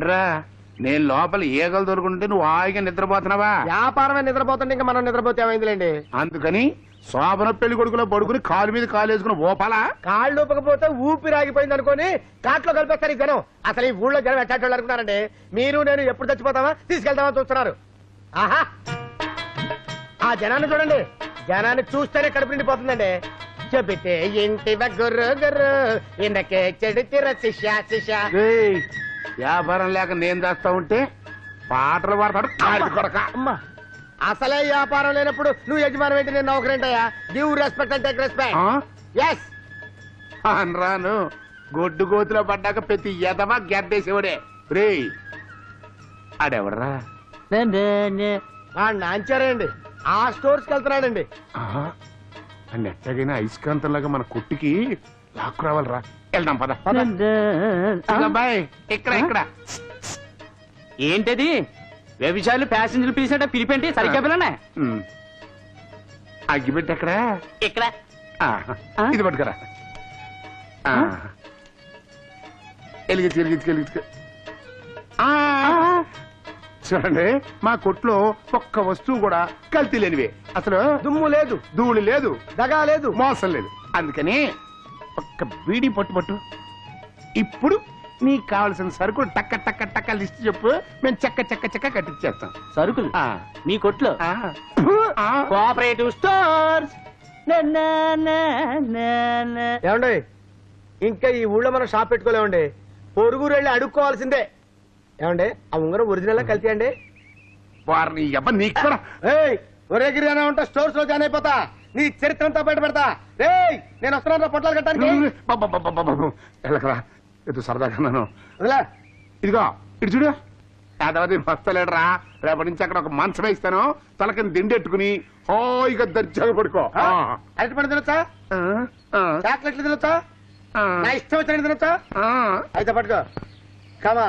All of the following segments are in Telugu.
ఏంట్రా? నేను లోపల ఈగలు దొరుకుంటే నువ్వు హాయిగా నిద్రపోతున్నావా? వ్యాపారమే నిద్రపోతుంటే ఇంకా మనం నిద్రపోతే ఏమైందిలేండి? అందుకని శోభన పెళ్ళి కొడుకులో పడుకుని కాలు మీద కాలు వేసుకుని ఓపాలా కాళ్ళు ఊపకపోతే ఊపిరి ఆగిపోయింది అనుకోని కాట్లో కలిపేస్తారు ఈ జనం. అసలు ఈ ఊళ్ళో జనం ఎట్టాటోళ్ళు అనుకున్నారండి? మీరు నేను ఎప్పుడు చచ్చిపోతామా? తీసుకెళ్తామా చూస్తున్నారు. ఆహా! ఆ జనాన్ని చూడండి. జనాన్ని చూస్తేనే కడుపు నిండిపోతుందండి. చెబితే ఇంటి గుర్రు గుర్రు ఇందకే చెడితిర శిష్య శిష్య. వ్యాపారం లేక నేను చేస్తా ఉంటే పాటలు పాడతాడు కాడి కొడక అమ్మా అసలే వ్యాపారం లేనప్పుడు నువ్వు యజమాని ఏంటి నేను నౌకరేంటయ్యా? Give respect and take respect? Yes అనరాను గొడ్డు గోతులో పడ్డాక ప్రతి ఎదవా గెద్దేసేవాడే రే ఆడెవడరా? వాడు నాంచారండి. ఆ స్టోర్స్కి వెళ్తున్నాడండి అండ్ ఎట్టగైనా ఐస్కాంతంలాగా మన కుట్టికి లాక్కు రావాలిరా. వెళ్దాం పద అబ్బాయి ఇక్కడ ఇక్కడ. ఏంటది? వ్యభిచారులు ప్యాసింజర్లు పిలిచినట్ట పిలిపేంటి? సరిగ్గా పిల్లనే. అగ్గిపెట్టి ఎక్కడ ఇక్కడ. ఇది పట్టుకురా. ఎలిగించు ఎలిగించు ఎలిగించు ఆ, చూడండి మా కొట్లో ఒక్క వస్తువు కూడా కల్తీ లేనివే. అసలు దుమ్ము లేదు. ధూళి లేదు. దగా లేదు. మోసం లేదు. అందుకని ఒక్క బీడీ పట్టు పట్టు. ఇప్పుడు నీకు కావలసిన సరుకులు టక్క టక్క టక్క లిస్ట్ చెప్పు. మేము చెక్క చెక్క చెక్క కట్టించేస్తాం సరుకులు? ఆ. మీ కొట్లో? ఆ. ఆ. Cooperative stores. ఏమండి? ఇంకా ఈ ఊళ్ళో మనం షాప్ పెట్టుకోలేమండి? పొరుగురు వెళ్ళి అడుక్కోవాల్సిందే. ఏమండి? ఆ ఉంగరం ఒరిజినల్ కల్తీ అండి వారిని ఎవ నీకు కూడా ఒరే గిరిగానే ఉంటా స్టోర్స్లో జాయిన్ అయిపోతా. నీ చరిత్ర అంతా బయట పెడతా. రేయ్ నేను వస్తున్నాను పొట్లాలు కట్టడానికి. వెళ్ళకరా. ఎదు సరదాగా నన్ను. ఇదిగో ఇటు చూడు. యాదవది వస్తలేడరా. రేపటి నుంచి అక్కడ ఒక మంచం వేస్తాను తలకిని దిండెట్టుకుని హాయిగా దర్జాగా పడుకో. అరటి పండు తినొచ్చా? చాక్లెట్లు తినొచ్చా? నా ఇష్టం వచ్చినట్టు తినొచ్చా. అయితే పట్టుకో. కమా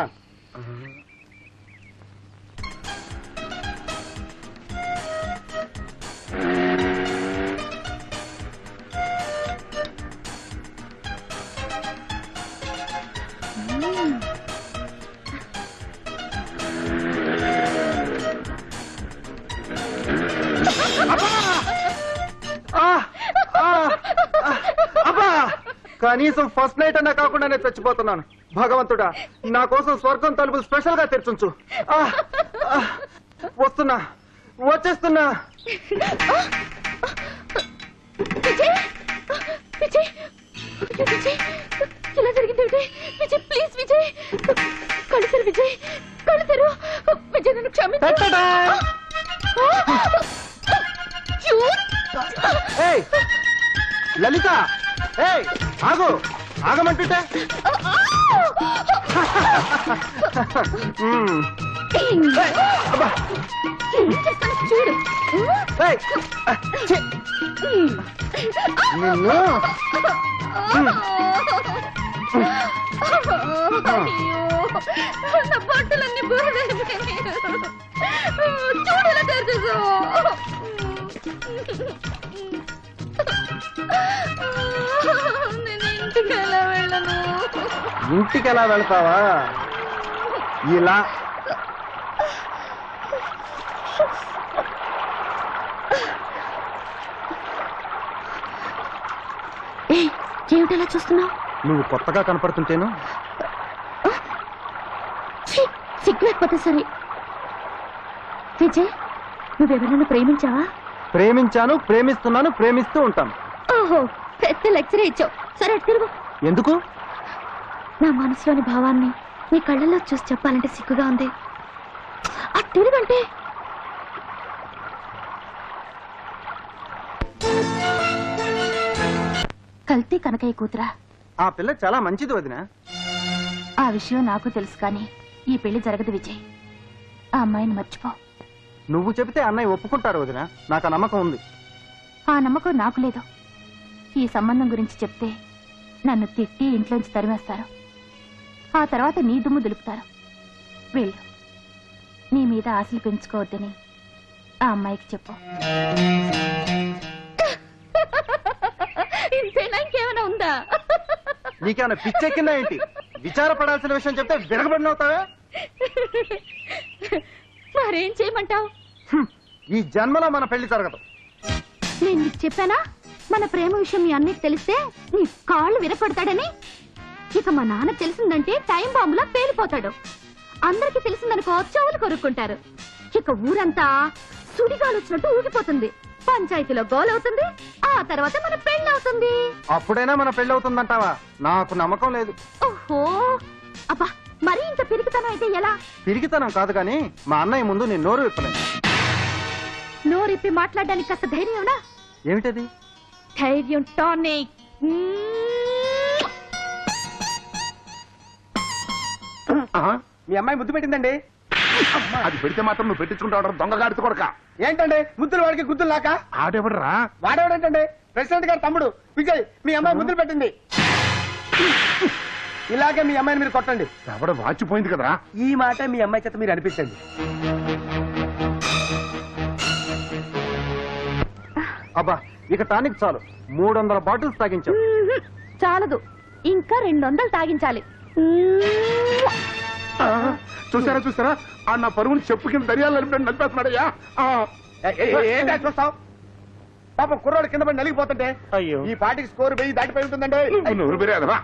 కనీసం ఫస్ట్ నైట్ అన్నా కాకుండా నేను చచ్చిపోతున్నాను. భగవంతుడా నా కోసం స్వర్గం తలుపులు స్పెషల్గా తెరిచుంచు వస్తున్నా వచ్చేస్తున్నా. విజయ్ విజయ్ విజయ్. ఇలా జరిగింది విజయ్ విజయ్ ప్లీజ్ విజయ్. కలుసరు విజయ్ కలుసరు విజయ్ నన్ను క్షమించు! ఏయ్ లలిత. ఏయ్ ఆగు. ఆగమంటుంటే? చూడు. నిన్ను? అయ్యో, నా బట్టలన్నీ బురదైపోయినాయి. చూడు ఎలా తయారు చేసావు. నేను ఇంటికి ఎలా వెళ్ళను ఇంటికి ఎలా వెళ్తావా ఇలా ఏమిటలా చూస్తున్నావు నువ్వు కొత్తగా కనపడుతుంటేను? సిగ్గు లేకపోతే సరే. విజయ్ నువ్వెవరైనా ప్రేమించావా? ప్రేమించాను ప్రేమిస్తున్నాను ప్రేమిస్తూ ఉంటాను. ఓహో పెద్ద లెక్చరే ఇచ్చావు. సరే తిరుగు. ఎందుకు? నా మనసులోని భావాన్ని నీ కళ్ళల్లో చూసి చెప్పాలంటే సిగ్గుగా ఉంది. అటు తిరుగంటే. కల్తీ కనకయ్య కూతురా. ఆ పిల్ల చాలా మంచిది వదిన. ఆ విషయం నాకు తెలుసు కానీ ఈ పెళ్ళి జరగదు విజయ్. ఆ అమ్మాయిని మర్చిపో. నువ్వు చెబితే అన్నయ్య ఒప్పుకుంటారు వదిన. నాకు ఆ నమ్మకం ఉంది. ఆ నమ్మకం నాకు లేదు. ఈ సంబంధం గురించి చెప్తే నన్ను తిట్టి ఇంట్లోంచి తరిమేస్తారు. ఆ తర్వాత నీ దుమ్ము దులుపుతారు. వెళ్ళు. నీ మీద ఆశలు పెంచుకోవద్దని ఆ అమ్మాయికి చెప్పు. ఇంతేనా ఇంకేమైనా ఉందా? నీకేమైనా పిచ్చెక్కిందా ఏంటి? విచారపడాల్సిన విషయం చెప్తే విరగబడినవుతావే మరేం చేయమంటావు. ఈ జన్మలో మన పెళ్ళి జరగదు. నేను నీకు చెప్పానా? మన ప్రేమ విషయం మీ అన్నయ్యకి తెలిస్తే నీ కాళ్ళు విరపడతాడని ఇక మా నాన్న తెలిసిందంటే టైం బాంబులా పేలిపోతాడు. అందరికి తెలిసిందనుకో చెవులు కొరుక్కుంటారు. ఇక ఊరంతా సుడిగాలు వచ్చినట్టు ఊగిపోతుంది. పంచాయతీలో గోల్ అవుతుంది ఆ తర్వాత మన పెళ్ళి అవుతుంది అప్పుడైనా మన పెళ్ళి అవుతుందంటావా నాకు నమ్మకం లేదు. ఓహో అబ్బా మరీ ఇంత పిరికితనం అయితే ఎలా? పిరిగితనం కాదు కానీ మా అన్నయ్య ముందు నేను నోరు విప్పలేను. నోరిప్పి మాట్లాడడానికి కాస్త ధైర్యం ఉన్నా ఏమిటది? ధైర్యం టానిక్. మీ అమ్మాయి ముద్దు పెట్టిందండి. అది పెడితే మాత్రం నువ్వు పెట్టించుకుంటావు దొంగగాడితో కొడక. ఏంటండి? ముద్దులు వాడికి గుద్దులు లాక ఆడెవడరా? వాడేవాడేంటండి? ప్రెసిడెంట్ గారు తమ్ముడు. విజయ్ మీ అమ్మాయి ముద్దులు పెట్టింది. ఇలాగే మీ అమ్మాయిని మీరు కొట్టండి. ఎవడ వాచిపోయింది కదరా? ఈ మాట మీ అమ్మాయి చేత మీరు అనిపించండి. అబ్బా ఇక టానిక్ చాలు. మూడు వందల బాటిల్స్ తాగించాం. చాలదు. ఇంకా రెండు వందలు తాగించాలి చూసారా చూసారా ఆ నా పరుగుని చెప్పు కింద దర్యాలు నలిపి నలిపేస్తున్నాడయ్యా. ఆ, ఏంటో చూస్తావు పాపం కుర్రోడు కింద పడి నలిగిపోతుంటే అయ్యో. ఈ పాటికి స్కోర్ వెయ్యి దాటిపోయి ఉంటుందండి. నూరు బిర్యాదవా.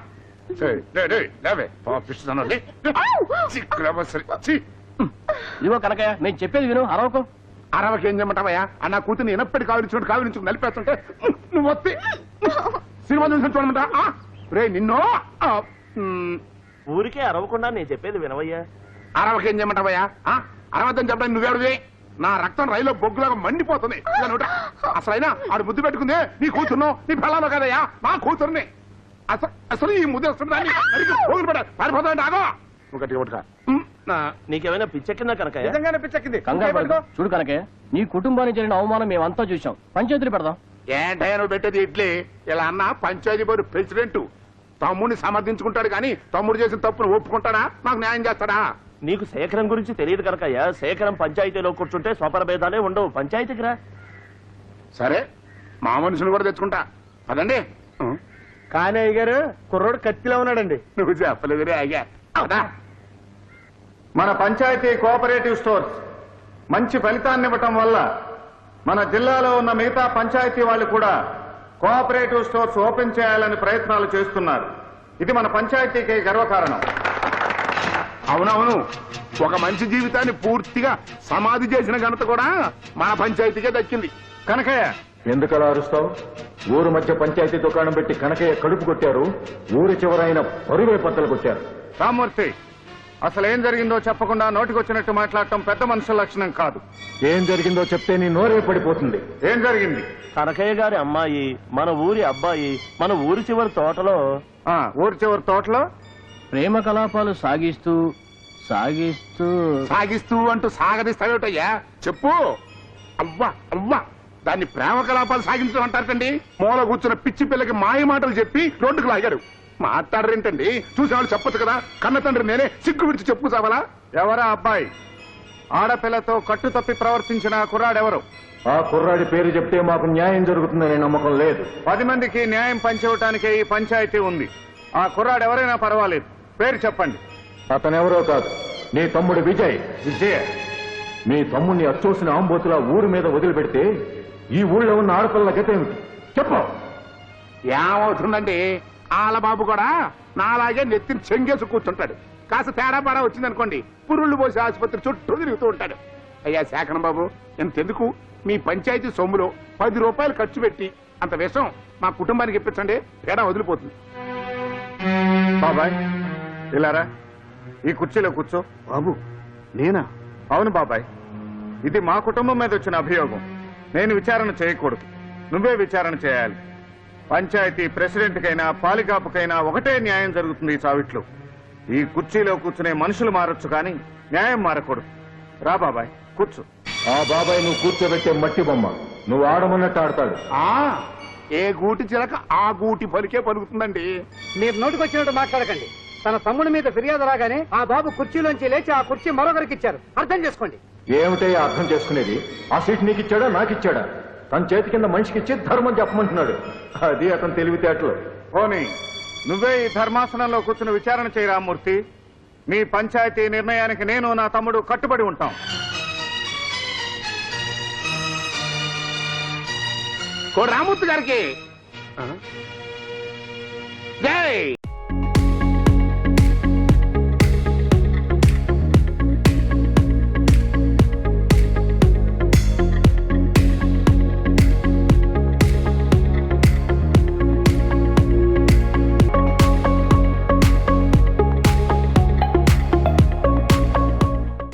ఇదిగో కనకయ్య నేను చెప్పేది విను అరవకు. అరవకి ఏం చేయమంటావయ్యా ఆ నా కూతుర్ని ఎనప్పటి కావిరించుకుంటూ కావిరించుకుని నలిపేస్తుంటే నువ్వు వస్తే సినిమా చూసి చూడమంటా రే నిన్ను. ఊరికే అరవకుండా నేను చెప్పేది వినవయ్యా. అరవకి చేయమంటావయ్యా ఆ? అరవద్దని చెప్పడానికి నువ్వెవడివి? నా రక్తం రైల్లో బొగ్గులాగా మండిపోతుంది. అసలైనా ఆడు ముద్దు పెట్టుకుందే నీ కూతుర్ను నీ పిల్లలు కదయ్యా? నా కూతుర్ని. అసలు అసలు ఈ ముద్దు వస్తుందని పారిపోతాడు ఆగో. నీకేమైనా పిచ్చెక్కిందా నిజంగానే పిచ్చెక్కింది. చూడు కనకయ్య నీ కుటుంబానికి జరిగిన అవమానం మేమంతా చూసాం పంచాయతీలు పెడదాం. ఏంటయ్యా నువ్వు పెట్టేది ఇడ్లీ? ఇలా అన్న పంచాయతీ బోర్డు ప్రెసిడెంట్. తమ్ముడిని సమర్థించుకుంటాడు కానీ తమ్ముడు చేసిన తప్పును ఒప్పుకుంటాడా? నాకు న్యాయం చేస్తాడా? నీకు శేఖరం గురించి తెలియదు కనుకయ్యా. శేఖరం పంచాయతీలో కూర్చుంటే స్వపర భేదాలే ఉండవు. పంచాయతీకి రా. సరే మా మనుషులు కూడా తెచ్చుకుంటా. అదండి కానీ అయ్య గారు కుర్రోడు కత్తిలో ఉన్నాడండి. నువ్వు చెప్పలేదురే అయ్యా. అవునా మన పంచాయతీ కోఆపరేటివ్ స్టోర్స్ మంచి ఫలితాన్ని ఇవ్వటం వల్ల మన జిల్లాలో ఉన్న మిగతా పంచాయతీ వాళ్ళు కూడా కోఆపరేటివ్ స్టోర్స్ ఓపెన్ చేయాలని ప్రయత్నాలు చేస్తున్నారు. ఇది మన పంచాయతీకి గర్వకారణం. అవునవును. ఒక మంచి జీవితాన్ని పూర్తిగా సమాధి చేసిన ఘనత కూడా మన పంచాయతీకే దక్కింది. కనకయ్య. ఎందుకలా అరుస్తావు? ఊరు మధ్య పంచాయతీ దుకాణం పెట్టి కనకయ్య కడుపు కొట్టారు ఊరి చివరైన పరువే పత్తలు కొట్టారు. రామ్మూర్తి అసలు ఏం జరిగిందో చెప్పకుండా నోటికొచ్చినట్టు మాట్లాడటం పెద్ద మనుషుల లక్షణం కాదు. ఏం జరిగిందో చెప్తే నీ నోరే పడిపోతుంది. ఏం జరిగింది? కనకయ్య గారి అమ్మాయి మన ఊరి అబ్బాయి మన ఊరి చివరి తోటలో ఆ, ఊరి చివరి తోటలో ప్రేమ కలాపాలు సాగిస్తూ సాగిస్తూ. సాగిస్తూ అంటూ సాగదీస్తావేటయ్యా చెప్పు. అవ్వా అవ్వా. దాన్ని ప్రేమ కలాపాలు సాగించడం అంటారటండి మూల కూర్చున్న పిచ్చి పిల్లకి మాయ మాటలు చెప్పి రోడ్డుకు లాగాడు. మాట్లాడరేంటండి? చూసేవాళ్ళు చెప్పొచ్చు కదా? కన్న తండ్రి నేనే సిగ్గు విడిచి చెప్పు చావాలా ఎవరా అబ్బాయి? ఆడపిల్లతో కట్టు తప్పి ప్రవర్తించిన ఆ కుర్రాడెవరు? ఆ కుర్రాడి పేరు చెప్తే మాకు న్యాయం జరుగుతుందనే నమ్మకం లేదు. పది మందికి న్యాయం పంచవటానికే ఈ పంచాయతీ ఉంది. ఆ కుర్రాడు ఎవరైనా పర్వాలేదు. పేరు చెప్పండి. అతనెవరో కాదు. నీ తమ్ముడు విజయ్. విజయ్? మీ తమ్ముడిని అచ్చోసిన ఆంబోతులా ఊరి మీద వదిలిపెడితే ఈ ఊళ్ళో ఉన్న ఆడపిల్లల గతేమిటి చెప్పు. ఏమవుతుందండి? ఆలబాబు కూడా నాలాగే నెత్తిని చెంగేసి కూర్చుంటాడు. కాస్త తేడా పాడా వచ్చిందనుకోండి పురుళ్ళు పోసి ఆసుపత్రి చుట్టూ తిరుగుతూ ఉంటాడు. అయ్యా శాఖన బాబు ఎంతెందుకు? మీ పంచాయతీ సొమ్ములో పది రూపాయలు ఖర్చు పెట్టి అంత విషం మా కుటుంబానికి ఇప్పించండి తేడా వదిలిపోతుంది. బాబాయ్ ఇలారా? ఈ కుర్చీలో కూర్చో. బాబు నేనా? అవును బాబాయ్. ఇది మా కుటుంబం మీద వచ్చిన అభియోగం. నేను విచారణ చేయకూడదు. నువ్వే విచారణ చేయాలి. పంచాయతీ ప్రెసిడెంట్కైనా పాలికాపుకైనా ఒకటే న్యాయం జరుగుతుంది ఈ చావిట్లో ఈ కుర్చీలో కూర్చునే మనుషులు మారొచ్చు కానీ న్యాయం మారకూడదు. రా బాబాయ్ కూర్చో. ఆ బాబాయ్ నువ్వు కూర్చోబెట్టే మట్టి బొమ్మ. నువ్వు ఆడమన్నట్టు ఆడతాడు. ఆ ఏ గూటి చిలక ఆ గూటి పలికే పలుకుతుందండి. మీరు నోటికొచ్చినట్టు మాట్లాడకండి. తన తమ్ముడి మీద ఫిర్యాదు రాగానే ఆ బాబు కుర్చీలోంచి లేచి ఆ కుర్చీ మరొకరికి ఇచ్చారు. అర్థం చేసుకోండి. ఏమిటే అర్థం చేసుకునేది? ఆ సీట్ నీకు ఇచ్చాడా నాకు ఇచ్చాడా తన చేతి కింద మనిషికి ఇచ్చి ధర్మం చెప్పమంటున్నాడు. అది అతను తెలివితేటలు. పోనీ నువ్వే ఈ ధర్మాసనంలో కూర్చుని విచారణ చేయరా మూర్తి? మీ పంచాయతీ నిర్ణయానికి నేను నా తమ్ముడు కట్టుబడి ఉంటాం. కోడి రామూర్తి గారికి. జై!